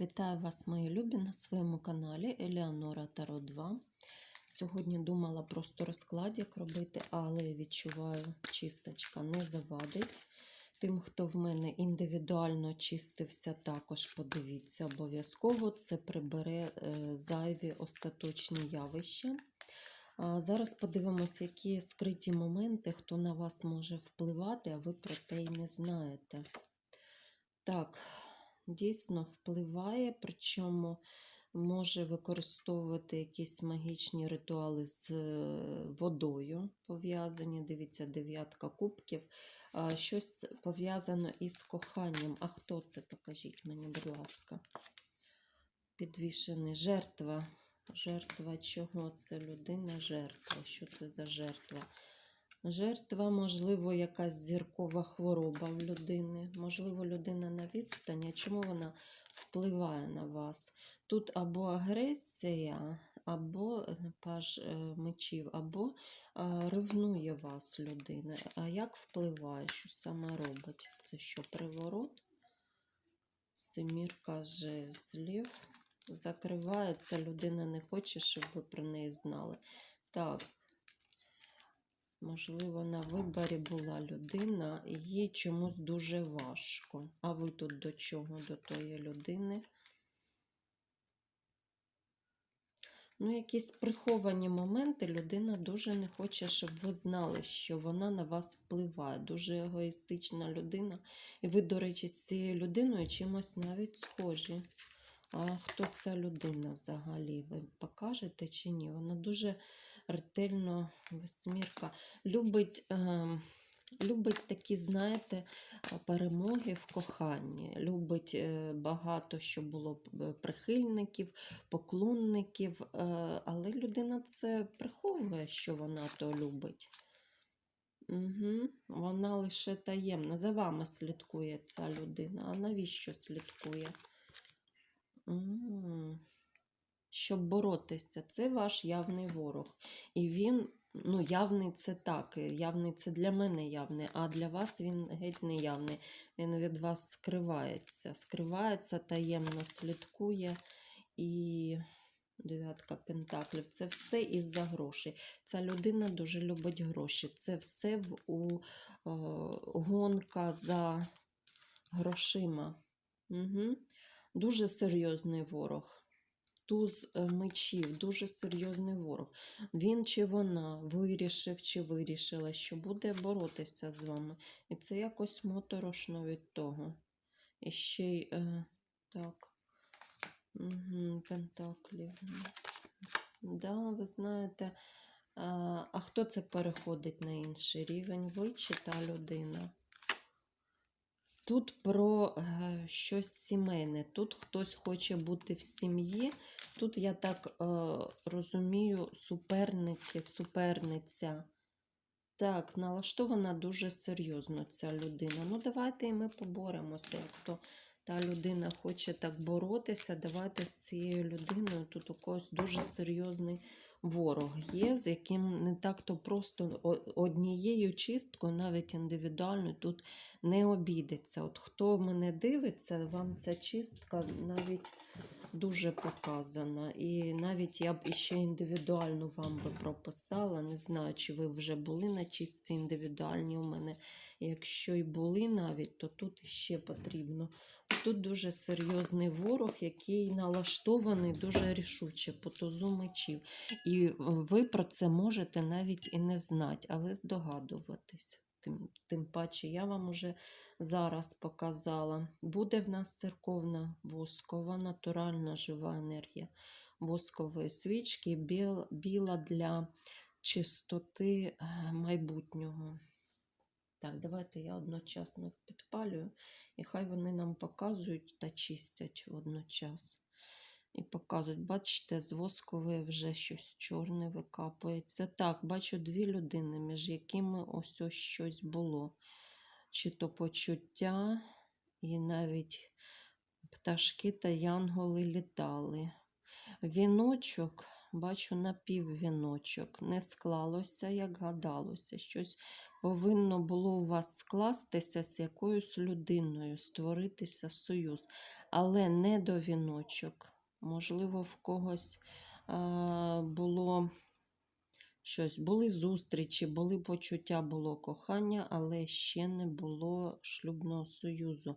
Вітаю вас, мої любі, на своєму каналі Еліанора Таро 2. Сьогодні думала просто розклад, як робити, але відчуваю, чисточка не завадить. Тим, хто в мене індивідуально чистився, також подивіться обов'язково. Це прибере е, зайві остаточні явища. Зараз подивимося, які скриті моменти, хто на вас може впливати, а ви про те й не знаєте. Так, дійсно впливає, причому може використовувати якісь магічні ритуали з е, водою пов'язані. Дивіться, дев'ятка кубків. Щось пов'язано із коханням. А хто це? Покажіть мені, будь ласка. Підвішений жертва. Жертва чого? Це людина жертва. Що це за жертва? Жертва, можливо, якась зіркова хвороба в людини. Можливо, людина на відстані. Чому вона впливає на вас? Тут або агресія, або е, паж е, мечів, або е, ревнує вас людина. А як впливає, що саме робить? Це що, приворот? Семірка жезлів. Закривається, людина не хоче, щоб ви про неї знали. Так, Можливо, на виборі була людина, і їй чомусь дуже важко. А ви тут до чого? До тої людини? Ну, якісь приховані моменти людина дуже не хоче, щоб ви знали, що вона на вас впливає. Дуже егоїстична людина. І ви, до речі, з цією людиною чимось навіть схожі. А хто ця людина взагалі? Ви покажете чи ні? Вона дуже ретельно восьмірка. Любить, е, любить такі, знаєте, перемоги в коханні. Любить е, багато, щоб було е, прихильників, поклонників, е, але людина це приховує, що вона то любить. Угу. Вона лише таємно. За вами слідкує ця людина. А навіщо слідкує? М, Щоб боротися, це ваш явний ворог. І він, ну, явний це так, явний це для мене явний, а для вас він геть не явний. Він від вас скривається. Скривається, таємно слідкує і. Дев'ятка пентаклів. Це все із-за грошей. Ця людина дуже любить гроші. Це все в, у е, гонка за грошима. Угу. Дуже серйозний ворог. Туз е, мечів, дуже серйозний ворог. Він чи вона вирішив чи вирішила, що буде боротися з вами. І це якось моторошно від того. І ще й е, так. Угу, Пентаклів. Да, ви знаєте, а, а хто це переходить на інший рівень? Ви чи та людина? Тут про е, щось сімейне. Тут хтось хоче бути в сім'ї. Тут, я так е, розумію, суперники, суперниця. Так, налаштована дуже серйозно ця людина. Ну, давайте і ми поборемося. Як то та людина хоче так боротися, давайте з цією людиною. Тут у когось дуже серйозний ворог є, з яким не так-то просто однією чисткою, навіть індивідуально, тут не обійдеться. От хто мене дивиться, вам ця чистка навіть дуже показана. І навіть я б іще індивідуально вам би прописала. Не знаю, чи ви вже були на чистці індивідуальні у мене. Якщо й були навіть, то тут іще потрібно. Тут дуже серйозний ворог, який налаштований дуже рішуче по тузу мечів. І ви про це можете навіть і не знати, але здогадуватись. Тим, тим паче я вам уже зараз показала. Буде в нас церковна воскова, натуральна жива енергія воскової свічки, біла для чистоти е, майбутнього. Так, давайте я одночасно їх підпалюю, і хай вони нам показують та чистять водночас. І показують, бачите, з воскової вже щось чорне викапується. Так, бачу дві людини, між якими ось ось щось було. Чи то почуття, і навіть пташки та янголи літали. Віночок, бачу напіввіночок, не склалося, як гадалося. Щось повинно було у вас скластися з якоюсь людиною, створитися союз, але не до віночок. Можливо, в когось а, було щось, були зустрічі, були почуття, було кохання, але ще не було шлюбного союзу.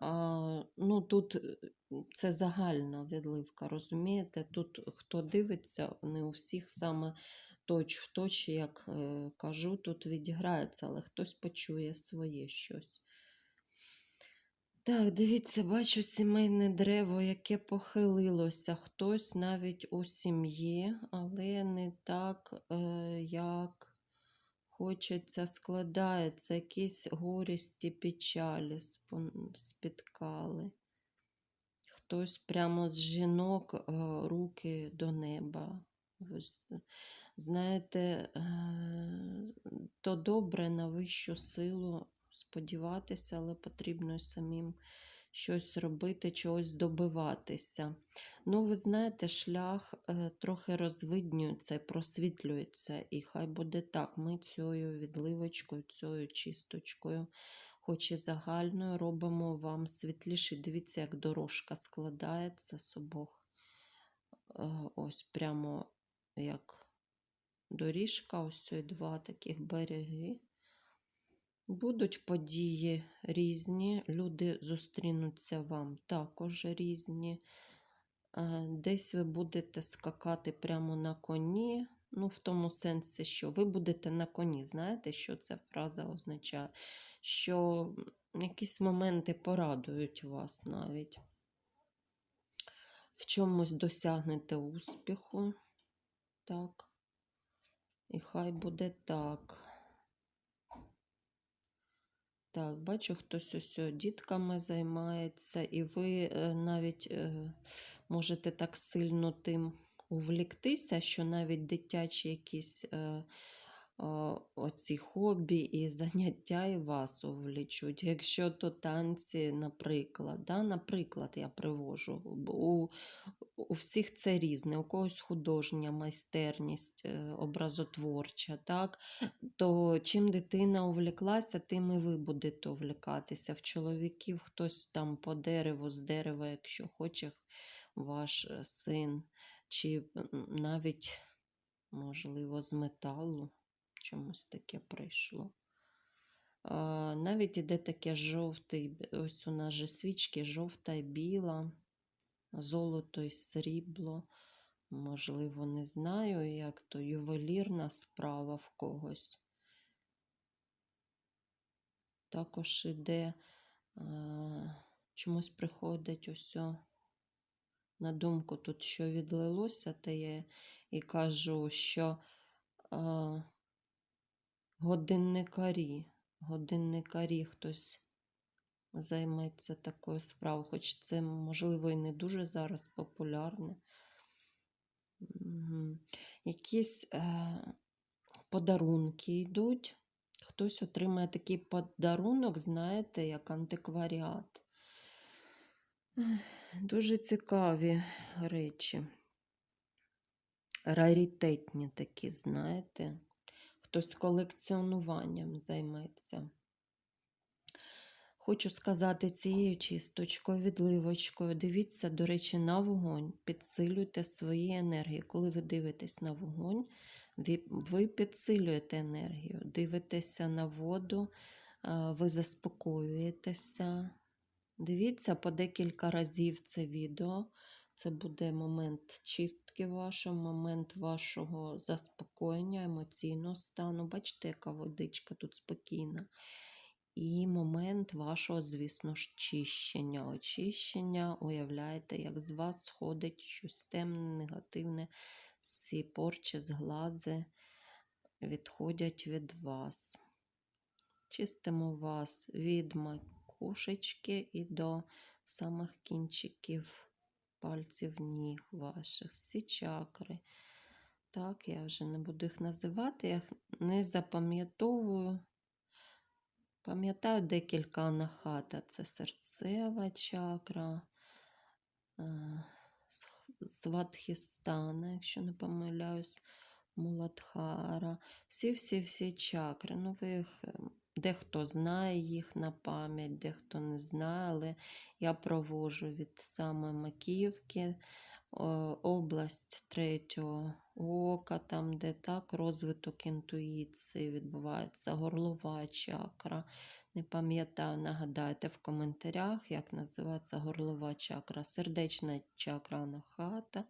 А, ну, тут е, це загальна відливка, розумієте? Тут хто дивиться, не у всіх саме точ в точ, як е, кажу, тут відіграється, але хтось почує своє щось. Так, дивіться, бачу сімейне дерево, яке похилилося. Хтось навіть у сім'ї, але не так, е, як хочеться, складається. Якісь горісті, печалі спіткали. Хтось прямо з жінок е, руки до неба. Ось, Знаєте, е, то добре на вищу силу сподіватися, але потрібно самим щось робити, чогось добиватися. Ну, ви знаєте, шлях е, трохи розвиднюється, просвітлюється, і хай буде так. Ми цією відливочкою, цією чисточкою, хоч і загальною, робимо вам світліше. Дивіться, як дорожка складається з обох. Е, Ось прямо як доріжка, ось ці два таких береги. Будуть події різні, люди зустрінуться вам також різні. Е, Десь ви будете скакати прямо на коні. Ну, в тому сенсі, що ви будете на коні. Знаєте, що ця фраза означає? Що якісь моменти порадують вас навіть. В чомусь досягнете успіху. Так. І хай буде так. Так, бачу, хтось ось дітками займається, і ви е, навіть е, можете так сильно тим увліктися, що навіть дитячі якісь е, оці хобі і заняття і вас увлічуть. Якщо то танці, наприклад, да, наприклад, я привожу. У, у всіх це різне, у когось художня майстерність, е, образотворча, так? то чим дитина увліклася, тим і ви будете увлікатися. В чоловіків хтось там по дереву, з дерева, якщо хоче ваш е, син, чи навіть, можливо, з металу чомусь таке прийшло. Навіть іде таке жовтий, ось у нас же свічки, жовта і біла, золото і срібло. Можливо, не знаю, як то ювелірна справа в когось. Також іде, чомусь приходить ось на думку тут, що відлилося, те я і кажу, що годинникарі, годинникарі хтось займеться такою справою, хоч це, можливо, і не дуже зараз популярне. Якісь е, подарунки йдуть. Хтось отримає такий подарунок, знаєте, як антикваріат. Дуже цікаві речі. Раритетні такі, знаєте. Хтось колекціонуванням займеться. Хочу сказати цією чисточкою, відливочкою. Дивіться, до речі, на вогонь. Підсилюйте свої енергії. Коли ви дивитесь на вогонь, ви підсилюєте енергію. Дивитеся на воду, ви заспокоюєтеся. Дивіться по декілька разів це відео. Це буде момент чистки вашого, момент вашого заспокоєння, емоційного стану. Бачите, яка водичка тут спокійна. І момент вашого, звісно ж, чищення. Очищення, уявляєте, як з вас сходить щось темне, негативне, ці порчі, згладзи відходять від вас. Чистимо вас від макушечки і до самих кінчиків пальців ніг ваших, всі чакри. Так, я вже не буду їх називати, я їх не запам'ятовую. Пам'ятаю декілька анахата. Це серцева чакра, е, сватхістана, якщо не помиляюсь, Муладхара. Всі-всі-всі чакри. Ну, ви їх, ем, дехто знає їх на пам'ять, дехто не знає, але я провожу від самої маківки, область третього ока, там, де так розвиток інтуїції відбувається, горлова чакра. Не пам'ятаю, нагадайте в коментарях, як називається горлова чакра, сердечна чакра анахата.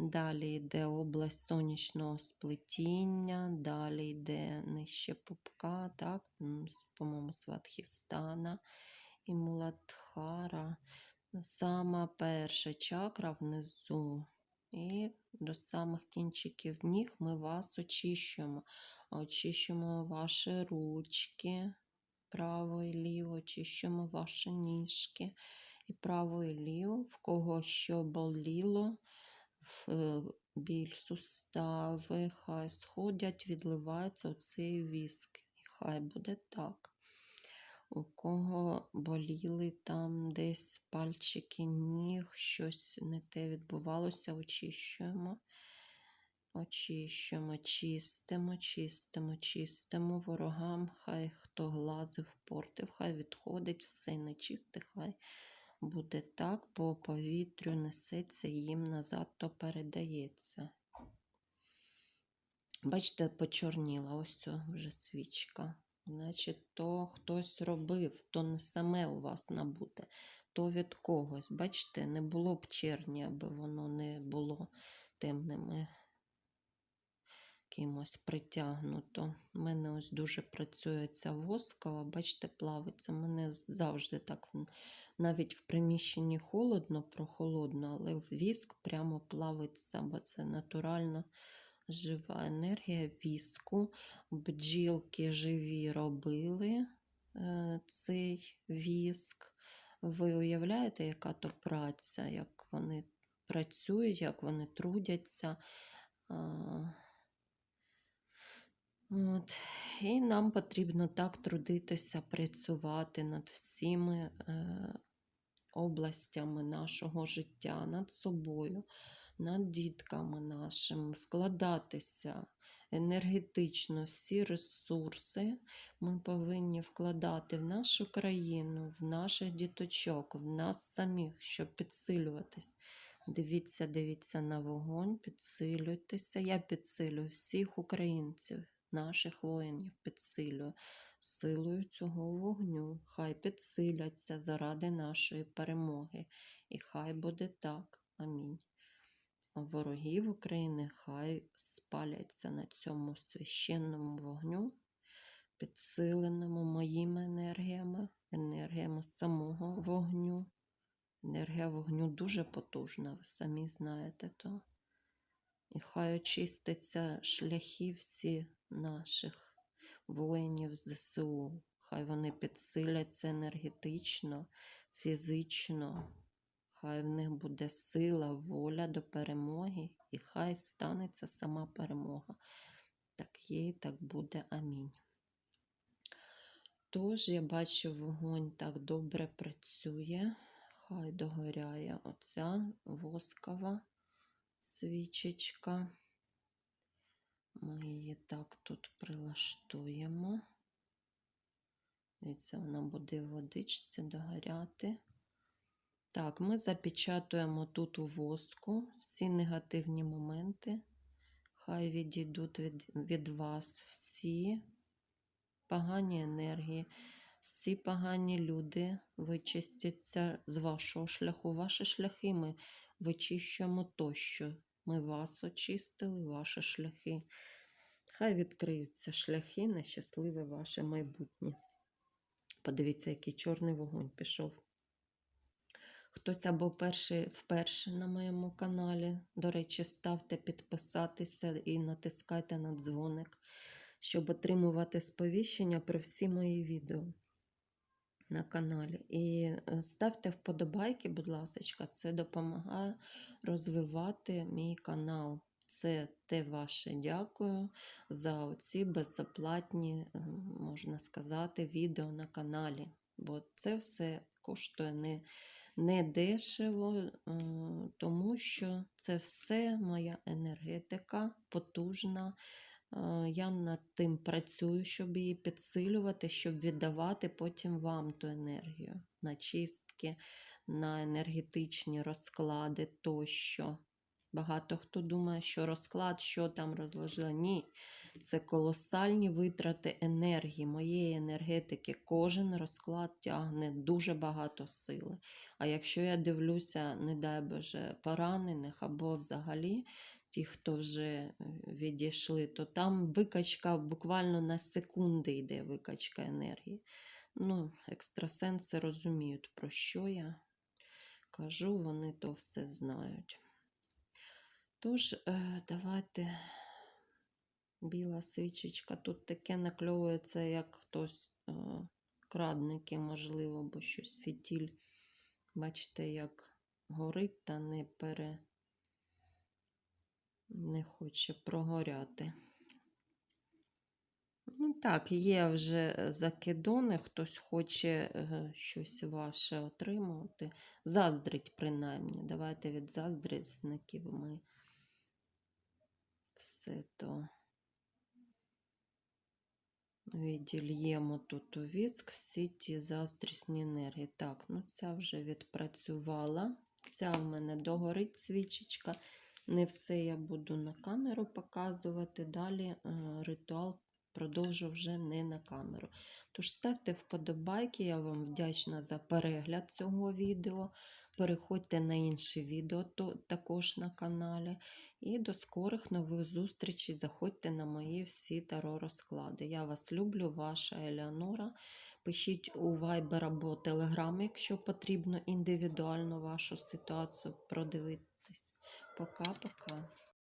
Далі йде область сонячного сплетіння, далі йде нижче пупка, так, по-моєму, Сватхістана і Муладхара. Сама перша чакра внизу. І до самих кінчиків ніг ми вас очищуємо. Очищуємо ваші ручки, право і ліво, очищуємо ваші ніжки і право і ліво, в кого що боліло, біль сустави, хай сходять, відливається оцей віск. І хай буде так. У кого боліли там десь пальчики ніг, щось не те відбувалося, очищуємо. Очищуємо, чистимо, чистимо, чистимо ворогам. Хай хто глазив, портив, хай відходить все нечисте, хай буде так, по повітрю несеться їм назад, то передається. Бачите, почорніла ось ця вже свічка. Значить, то хтось робив, то не саме у вас набуте, то від когось. Бачите, не було б черні, аби воно не було темними кимось притягнуто. У мене ось дуже працює ця воскова, бачите, плавиться. Мене завжди так навіть в приміщенні холодно, прохолодно, але віск прямо плавиться, бо це натуральна жива енергія віску. Бджілки живі робили е, цей віск. Ви уявляєте, яка то праця, як вони працюють, як вони трудяться. От. І нам потрібно так трудитися, працювати над всіми е, областями нашого життя, над собою, над дітками нашими, вкладатися енергетично всі ресурси ми повинні вкладати в нашу країну, в наших діточок, в нас самих, щоб підсилюватись. Дивіться, дивіться на вогонь, підсилюйтеся. Я підсилюю всіх українців, наших воїнів, підсилюю силою цього вогню. Хай підсиляться заради нашої перемоги. І хай буде так. Амінь. Ворогів України хай спаляться на цьому священному вогню, підсиленому моїми енергіями, енергіями самого вогню. Енергія вогню дуже потужна, ви самі знаєте то. І хай очистяться шляхи всі наших воїнів ЗСУ. Хай вони підсиляться енергетично, фізично. Хай в них буде сила, воля до перемоги, і хай станеться сама перемога. Так є і так буде. Амінь. Тож я бачу, вогонь так добре працює. Хай догоряє оця воскова свічечка. Ми її так тут прилаштуємо. Дивіться, вона буде в водичці догоряти. Так, ми запечатуємо тут у воску всі негативні моменти. Хай відійдуть від, від вас всі погані енергії, всі погані люди вичистяться з вашого шляху. Ваші шляхи ми вичищуємо тощо. Ми вас очистили, ваші шляхи. Хай відкриються шляхи на щасливе ваше майбутнє. Подивіться, який чорний вогонь пішов. Хтось або перший вперше на моєму каналі. До речі, ставте підписатися і натискайте на дзвоник, щоб отримувати сповіщення про всі мої відео на каналі. І е, ставте вподобайки, будь ласка, це допомагає розвивати мій канал. Це те ваше дякую за ці безоплатні, е, можна сказати, відео на каналі. Бо це все коштує не не дешево, е, тому що це все моя енергетика потужна. Е, Я над тим працюю, щоб її підсилювати, щоб віддавати потім вам ту енергію на чистки, на енергетичні розклади тощо. Багато хто думає, що розклад, що там розложила. Ні, це колосальні витрати енергії, моєї енергетики. Кожен розклад тягне дуже багато сили. А якщо я дивлюся, не дай Боже, поранених або взагалі ті, хто вже е, відійшли, то там викачка буквально на секунди йде викачка енергії. Ну, екстрасенси розуміють, про що я кажу, вони то все знають. Тож, е, давайте біла свічечка. Тут таке накльовується, як хтось е, крадники, можливо, бо щось фітіль. Бачите, як горить та не пере не хоче прогоряти. Ну так, є вже е, закидони, хтось хоче е, щось ваше отримувати. Заздрить, принаймні. Давайте від заздрісників ми все то відільємо тут у віск всі ті заздрісні енергії. Так, ну ця вже відпрацювала. Ця в мене догорить свічечка. Не все я буду на камеру показувати. Далі е, ритуал продовжу вже не на камеру. Тож ставте вподобайки, я вам вдячна за перегляд цього відео. Переходьте на інші відео то, також на каналі. І до скорих нових зустрічей. Заходьте на мої всі таро розклади. Я вас люблю, ваша Елеонора. Пишіть у Viber або Telegram, якщо потрібно індивідуально вашу ситуацію продивитись. Пока-пока.